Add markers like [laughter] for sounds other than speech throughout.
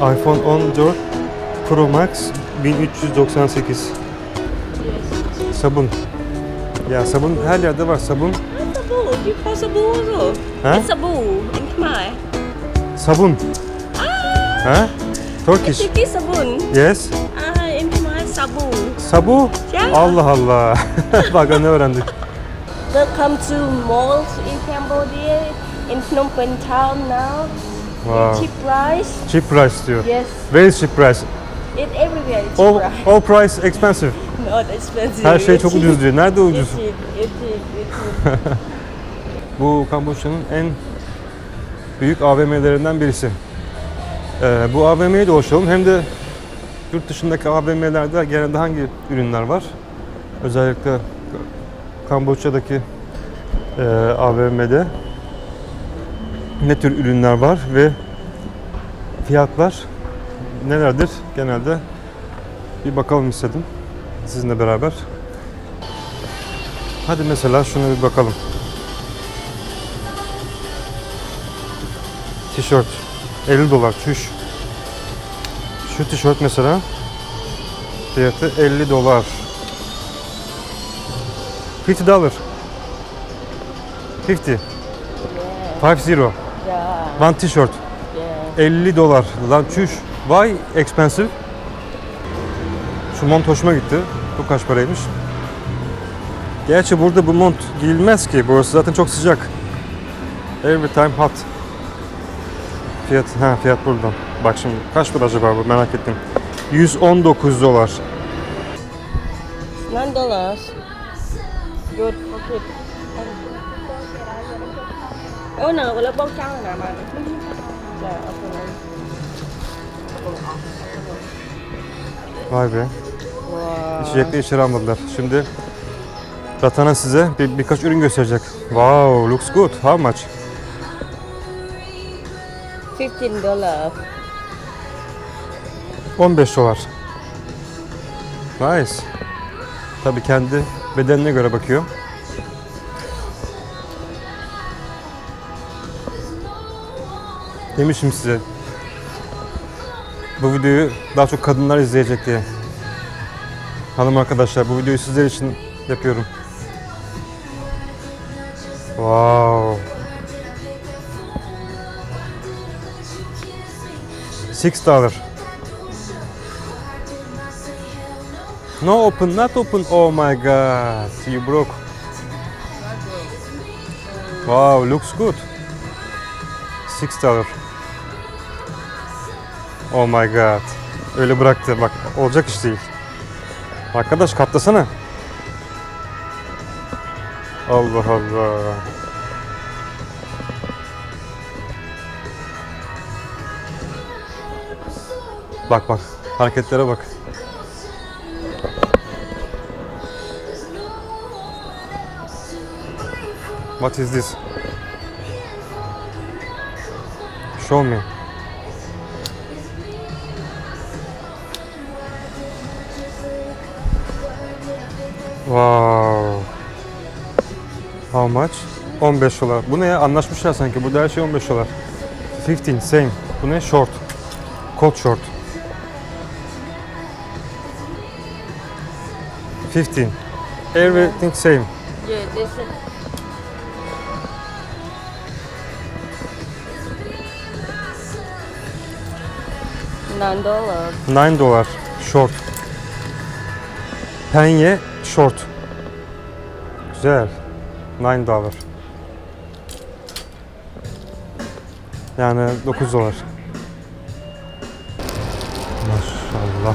iPhone 14 Pro Max 1398. Sabun. Ya sabun her yerde var sabun. Sabu, in Khmer. Sabun. Ha? Turkish. Tiki sabun. Yes. Ah, in Khmer sabu. Sabu. Ya. Allah Allah. [laughs] Bak ne öğrendik. Welcome to malls in Cambodia, in Phnom Penh town now. Wow. Cheap price. Cheap price diyor. Yes, Very cheap price. it everywhere is cheap All, price. all price expensive. [laughs] Not expensive. Her şey çok cheap. ucuz diyor. Nerede ucuz? It's cheap, it's cheap, it's cheap. [laughs] Bu Kamboçya'nın en büyük AVM'lerinden birisi. Ee, bu AVM'yi dolaşalım. Hem de yurt dışındaki AVM'lerde genelde hangi ürünler var? Özellikle Kamboçya'daki e, AVM'de ne tür ürünler var ve fiyatlar nelerdir? Genelde bir bakalım istedim sizinle beraber. Hadi mesela şuna bir bakalım. Tişört 50 dolar çüş. Şu tişört mesela fiyatı 50 dolar. 50 dolar. 50. 50. One tişört. yeah. 50 dolar. Lan çüş. Why expensive? Şu mont hoşuma gitti. Bu kaç paraymış? Gerçi burada bu mont giyilmez ki. Burası zaten çok sıcak. Every time hot. Fiyat, ha fiyat buradan. Bak şimdi kaç para acaba bu merak ettim. 119 dolar. Nine dollars. Good for kids. Oh no, wala trắng là nào mà. Dạ, okay. Vay be. Wow. İçecekleri içeri almadılar. Şimdi Ratana size bir, birkaç ürün gösterecek. Wow, looks good. How much? Fifteen dollars. 15 dolar. Nice. Tabii kendi bedenine göre bakıyor. Demişim size. Bu videoyu daha çok kadınlar izleyecek diye. Hanım arkadaşlar bu videoyu sizler için yapıyorum. Wow. Six dollar. No open, not open. Oh my god, you broke. Wow, looks good. Six dollar. Oh my god. Öyle bıraktı. Bak olacak iş değil. Arkadaş katlasana. Allah Allah. Bak bak. Hareketlere bak. What is this? Show me. Wow. How much? 15 dolar. Bu ne ya? Anlaşmışlar sanki. Burada her şey 15 dolar. 15, same. Bu ne? Short. Coat short. 15. Everything same. Yeah, this is nine dollars. 9 dolar. Short. Penye short. Güzel. 9 dolar. Yani 9 dolar. Maşallah.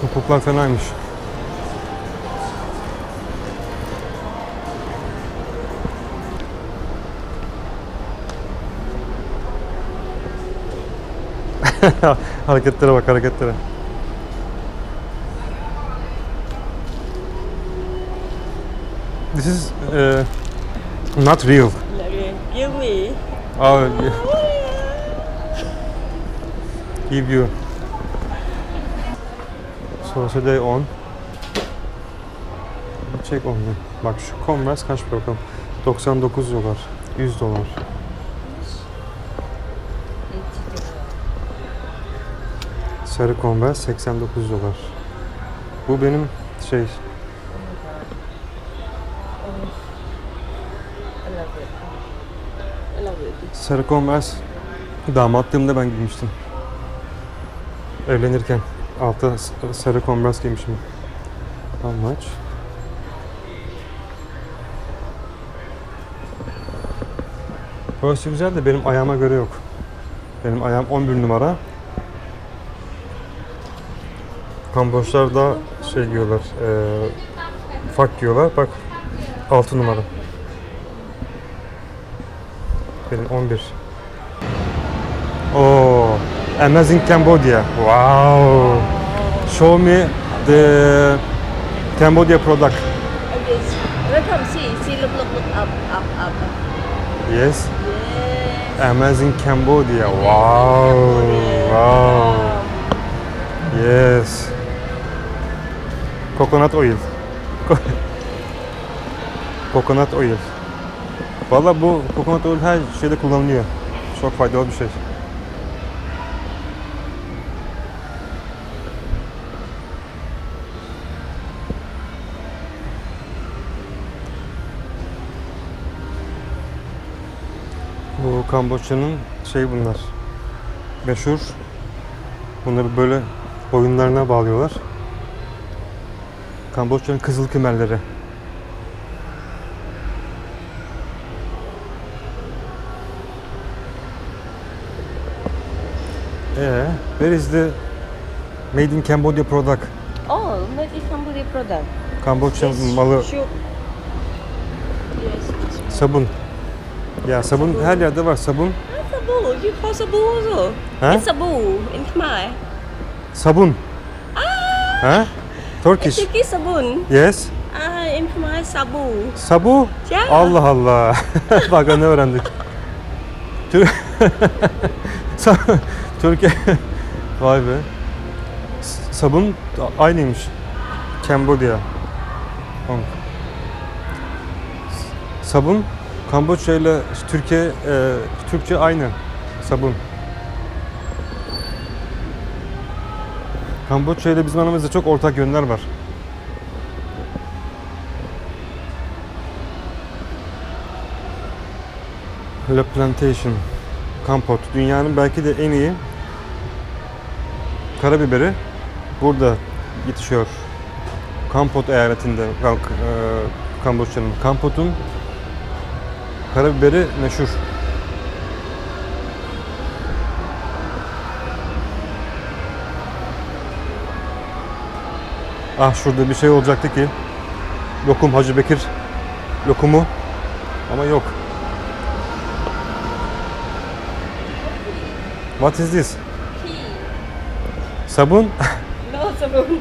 Topuklar fenaymış. [laughs] hareketlere bak hareketlere. This is uh, not real. Give me. I'll give you. So today on Çek onu. Bak şu Converse kaç bakalım. 99 dolar. 100 dolar. Sarı Converse 89 dolar. Bu benim şey sarı Converse damatlığımda ben giymiştim. Evlenirken altta sarı Converse giymişim. How much? Burası güzel de benim ayağıma göre yok. Benim ayağım 11 numara. Kamboçlar da şey giyiyorlar, eee ufak giyiyorlar. Bak 6 numara. Benim 11. Oh, Amazing Cambodia. Wow. Show me the Cambodia product. Okay, welcome. See, see, look, look, look, up, up, up. up. Yes. Yes. Amazing Cambodia. Wow. Wow. Yes. Coconut oil. Coconut oil. Valla bu coconut oil her şeyde kullanılıyor. Çok faydalı bir şey. Bu Kamboçya'nın şey bunlar. Meşhur. Bunları böyle boyunlarına bağlıyorlar. Kamboçya'nın kızıl kümerleri. Ee, where is the made in Cambodia product? Oh, made in Cambodia product. Kamboçya This malı should- Yes. sabun. Ya sabun her yerde var sabun. Ah, sabu. You call sabu also? Huh? It's sabu in Khmer. Sabun. Ha? Turkish. Turkish sabun. Yes. Ah, in Khmer sabu. Sabu. Yeah. Allah Allah. [laughs] Bak ne öğrendik. Tür [laughs] Türkiye. [laughs] Vay be. Sabun aynıymış. Cambodia. Hong. Sabun Kamboçya ile Türkiye e, Türkçe aynı. Sabun. Kamboçya ile bizim aramızda çok ortak yönler var. Le Plantation Kampot. Dünyanın belki de en iyi karabiberi burada yetişiyor. Kampot eyaletinde e, Kamboçya'nın. Kampot'un karabiberi meşhur. Ah şurada bir şey olacaktı ki lokum Hacı Bekir lokumu ama yok. What is this? Tea. Sabun? [laughs] No sabun.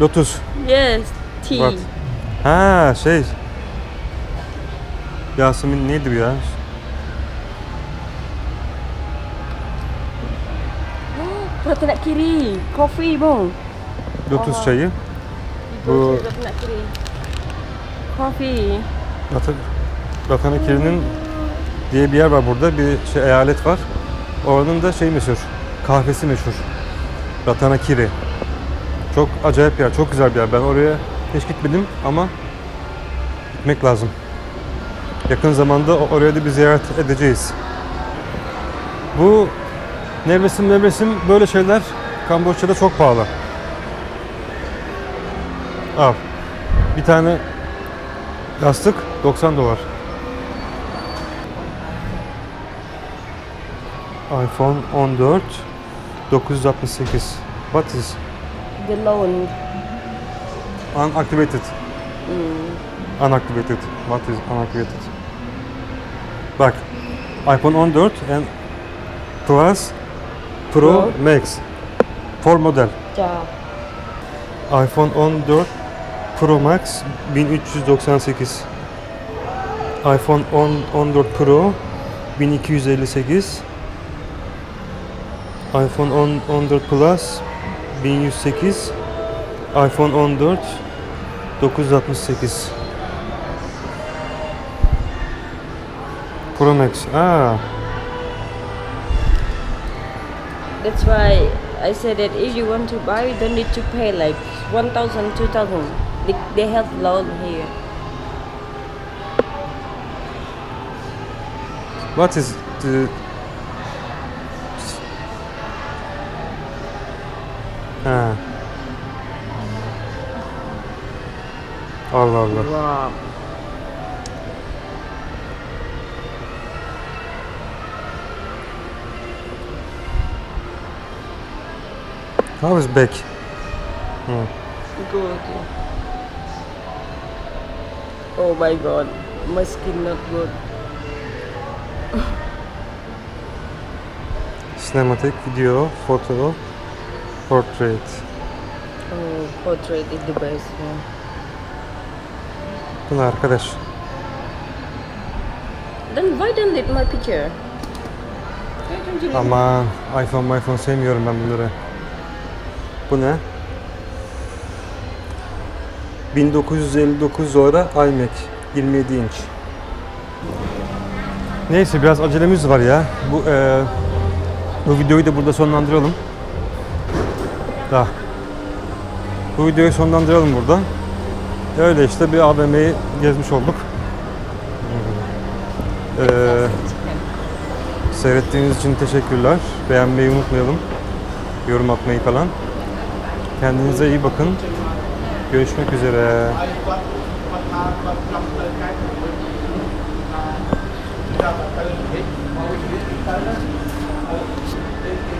Lotus. Yes, tea. What? Ha şey. Yasemin neydi bu ya? Coconut kiri, coffee bong. Lotus çayı. Bu. Coffee. Lat- Latanakiri'nin diye bir yer var burada. Bir şey eyalet var. Oranın da şey meşhur. Kahvesi meşhur. Latanakiri. Çok acayip bir yer. Çok güzel bir yer. Ben oraya hiç gitmedim ama gitmek lazım. Yakın zamanda oraya da bir ziyaret edeceğiz. Bu nevresim nevresim böyle şeyler Kamboçya'da çok pahalı. Al. Bir tane Yastık 90 dolar. iPhone 14 968. What is The loan. unactivated? Unactivated. What is unactivated? Bak. iPhone 14 and Plus Pro, Pro. Max. For model. Job. iPhone 14 Pro Max 1398 iPhone 10 14 Pro 1258 iPhone 10 14 Plus 1108 iPhone 14 968 Pro Max. Ah. That's why I said that if you want to buy, you don't need to pay like 1,000, 2,000. They, they have loan here. what is the... Ha. Allah Allah. Wow. How is back? Good. Oh my god, my skin not good. Cinematic, video, photo, portrait. Oh, portrait is the best one. Bu ne arkadaş? Then why don't let my picture? Why don't you let Aman iPhone iPhone sevmiyorum ben bunları. Bu ne? 1959 sonra iMac 27 inç. Neyse biraz acelemiz var ya. Bu eee, bu videoyu da burada sonlandıralım. Da. Bu videoyu sonlandıralım burada. Öyle işte bir AVM'yi gezmiş olduk. Eee Seyrettiğiniz için teşekkürler. Beğenmeyi unutmayalım. Yorum atmayı falan. Kendinize iyi bakın. Görüşmek üzere. Hãy subscribe